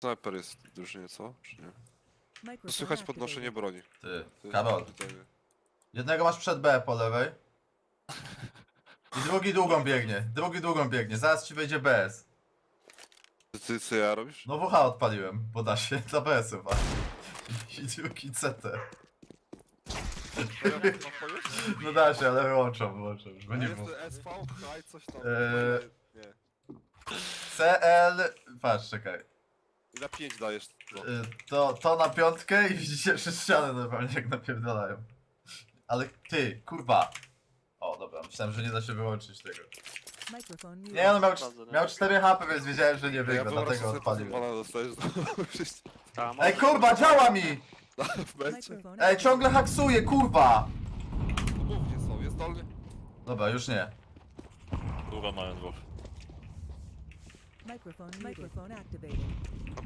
Sniper jest w drużynie, co? Czy nie? Słychać podnoszenie broni. Ty, To jest Karol. Jednego masz przed B po lewej. I drugi długą biegnie. Drugi długą biegnie. Zaraz ci wejdzie BS. Ty, ty co ja robisz? No WH odpaliłem, bo da się dla BS chyba. I drugi CT. To ja mam odpowiedź? No da się, ale wyłączam, wyłączam. Już będzie jest było. SV, haj, coś tam. Eee. Nie. CL... Patrz, czekaj. Na 5 dajesz. No. Y, To, to na piątkę i widzicie przez ścianę normalnie jak napierdalają. Ale ty, kurwa. O, dobra, myślałem, że nie da się wyłączyć tego. Microphone muted. Nie no, miał, miał 4 HP, więc wiedziałem, że nie Ja wygra, raz dlatego sobie odpaliłem. pana dostajesz do wszyscy Ta, Ej, kurwa, działa mi! w mecie. Microphone Ej, ciągle haksuje, kurwa! No Głównie są, jest dolny. Dobra, już nie. Długo mają dwóch. Microphone muted. microphone activated.